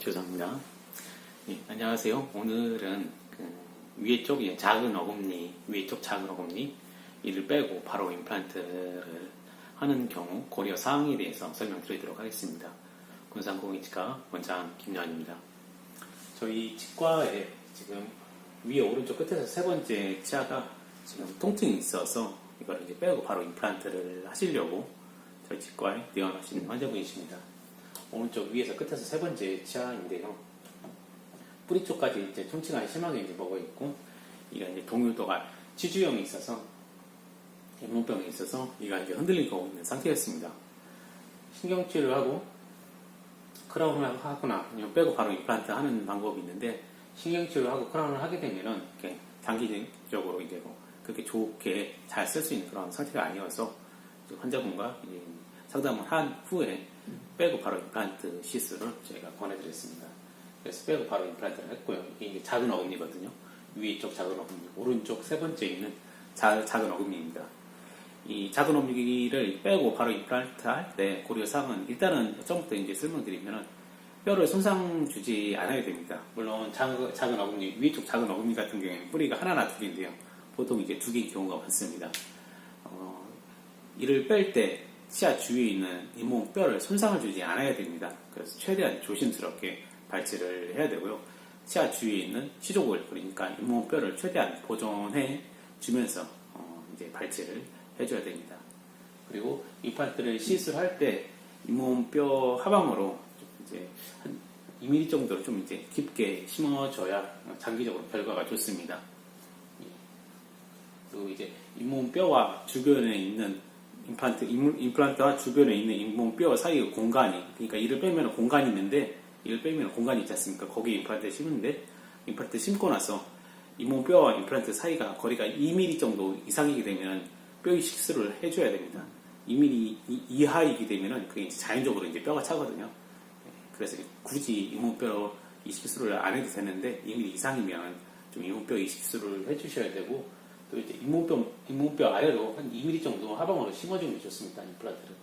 죄송합니다. 예, 안녕하세요. 오늘은 그 위에 쪽에 작은 어금니, 위에 쪽 작은 어금니 이를 빼고 바로 임플란트를 하는 경우 고려 사항에 대해서 설명드리도록 하겠습니다. 군산공익치과 원장 김연입니다. 저희 치과에 지금 위에 오른쪽 끝에서 세 번째 치아가 지금 통증이 있어서 이걸 이제 빼고 바로 임플란트를 하시려고 저희 치과에 내원하신 환자분이십니다. 오른쪽 위에서 끝에서 세 번째 치아인데요. 뿌리 쪽까지 이제 통증이 심하게 이제 먹어 있고, 이가 이제 동요도가 치주형이 있어서, 잇몸병이 있어서, 이가 이제 흔들리고 있는 상태였습니다. 신경치료하고, 크라운을 하거나, 아니면 빼고 바로 임플란트 하는 방법이 있는데, 신경치료하고 크라운을 하게 되면은, 이렇게 장기적으로 이제 뭐 그렇게 좋게 잘 쓸 수 있는 그런 상태가 아니어서, 환자분과 상담을 한 후에 빼고 바로 임플란트 시술을 저희가 권해드렸습니다. 그래서 빼고 바로 임플란트를 했고요. 이게 작은 어금니거든요. 위에 쪽 작은 어금니, 오른쪽 세 번째 있는 자- 작은 어금니입니다. 이 작은 어금니를 빼고 바로 임플란트 할 때 고려 사항은 일단은 처음부터 이제 설명드리면은 뼈를 손상 주지 않아야 됩니다. 물론 작은, 작은 어금니, 위에 쪽 작은 어금니 같은 경우에는 뿌리가 하나나 두 개인데요. 보통 이제 두 개의 경우가 많습니다. 어, 이를 뺄 때 치아 주위에 있는 잇몸 뼈를 손상을 주지 않아야 됩니다. 그래서 최대한 조심스럽게 발치를 해야 되고요. 치아 주위에 있는 치족을 그러니까 잇몸 뼈를 최대한 보존해 주면서 어, 이제 발치를 해줘야 됩니다. 그리고 임플란트를 시술할 때 잇몸 뼈 하방으로 좀 이제 한 2mm 정도로 좀 이제 깊게 심어줘야 장기적으로 결과가 좋습니다. 또 이제 잇몸 뼈와 주변에 있는 임플란트, 임- 임플란트와 주변에 있는 잇몸 뼈 사이의 공간이, 그러니까 이를 빼면 공간이 있는데, 이를 빼면 공간이 있지 않습니까? 거기에 임플란트를 심는데, 임플란트 심고 나서 잇몸 뼈와 임플란트 사이가 거리가 2mm 정도 이상이게 되면 뼈 이식 수술을 해줘야 됩니다. 2mm 이- 이하이게 되면은 그게 자연적으로 이제 뼈가 차거든요. 네, 그래서 굳이 잇몸뼈 이식 수술을 안 해도 되는데 2mm 이상이면 좀 잇몸뼈 이식 수술을 해주셔야 되고 또 이제 잇몸뼈 잇몸뼈 아래로 한 2mm 정도 하방으로 심어주는 게 좋습니다. 임플란트를.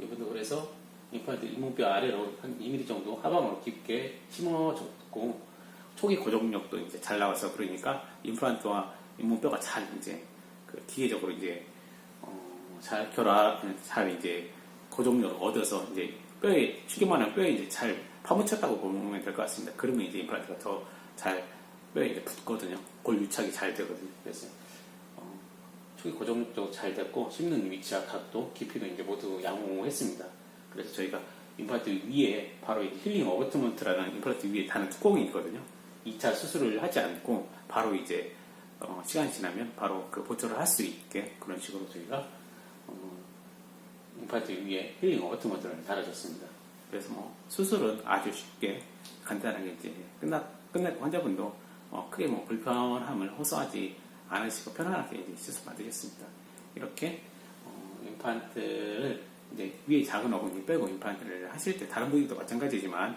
이분도 그래서 임플란트 잇몸뼈 아래로 한 2mm 정도 하방으로 깊게 심어줬고 초기 고정력도 이제 잘 나와서 그러니까 임플란트와 잇몸뼈가 잘 이제 그 기계적으로 이제 어, 잘 결합 잘 이제 고정력을 얻어서 이제 뼈에 튀기만한 뼈에 이제 잘 파묻혔다고 보면 될 것 같습니다. 그러면 이제 임플란트가 더 잘 뼈에 이제 붙거든요. 골 유착이 잘 되거든요. 그래서 어, 초기 고정력도 잘 됐고 심는 위치와 각도, 깊이도 이제 모두 양호했습니다. 그래서 저희가 임플란트 위에 바로 이 힐링 어버트먼트라는 임플란트 위에 다는 뚜껑이 있거든요. 2차 수술을 하지 않고 바로 이제 어, 시간이 지나면 바로 그 보초를 할 수 있게 그런 식으로 저희가 어, 임플란트 위에 힐링 어버트먼트를 달아줬습니다. 그래서 뭐 수술은 아주 쉽게 간단하게 이제 끝나 끝냈고 환자분도 어, 크게 뭐 불편함을 호소하지 않으시고 편안하게 이제 수술 받으셨습니다. 이렇게 어, 임플란트를 이제 위에 작은 어금니 빼고 임플란트를 하실 때 다른 부위도 마찬가지지만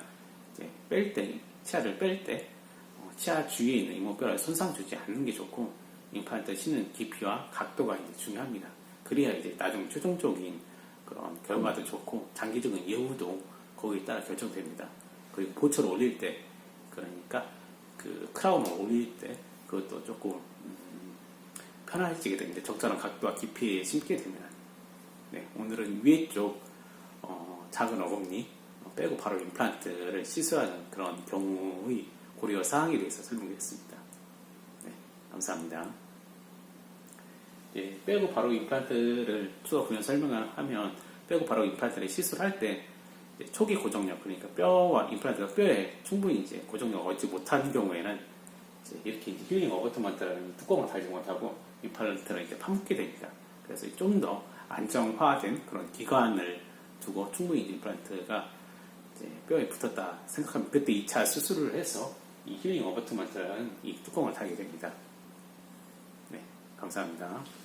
이제 뺄 때 치아를 뺄때 어, 치아 주위에 있는 이목뼈를 손상 주지 않는 게 좋고 임플란트 심는 깊이와 각도가 이제 중요합니다. 그래야 이제 나중 최종적인 그런 결과도 좋고 장기적인 예후도 거기에 따라 결정됩니다. 그리고 보초를 올릴 때 그러니까 그 크라운을 올릴 때 그것도 조금 음, 편안해지게 됩니다. 적절한 각도와 깊이에 심게 되면 네, 오늘은 위에 쪽 어, 작은 어금니 어, 빼고 바로 임플란트를 시술하는 그런 경우의 고려 사항에 대해서 설명드렸습니다. 네, 감사합니다. 예, 빼고 바로 임플란트를 추가 부연 설명을 하면 빼고 바로 임플란트를 시술할 때 초기 고정력 그러니까 뼈와 임플란트가 뼈에 충분히 이제 고정력 얻지 못한 경우에는 이제 이렇게 이제 힐링 어버트먼트라는 뚜껑을 달지 못하고 임플란트를 이제 파묻게 됩니다. 그래서 좀 더 안정화된 그런 기관을 두고 충분히 임플란트가 이제 뼈에 붙었다 생각하면 그때 2차 수술을 해서 이 힐링 어버트먼트라는 이 뚜껑을 달게 됩니다. 네, 감사합니다.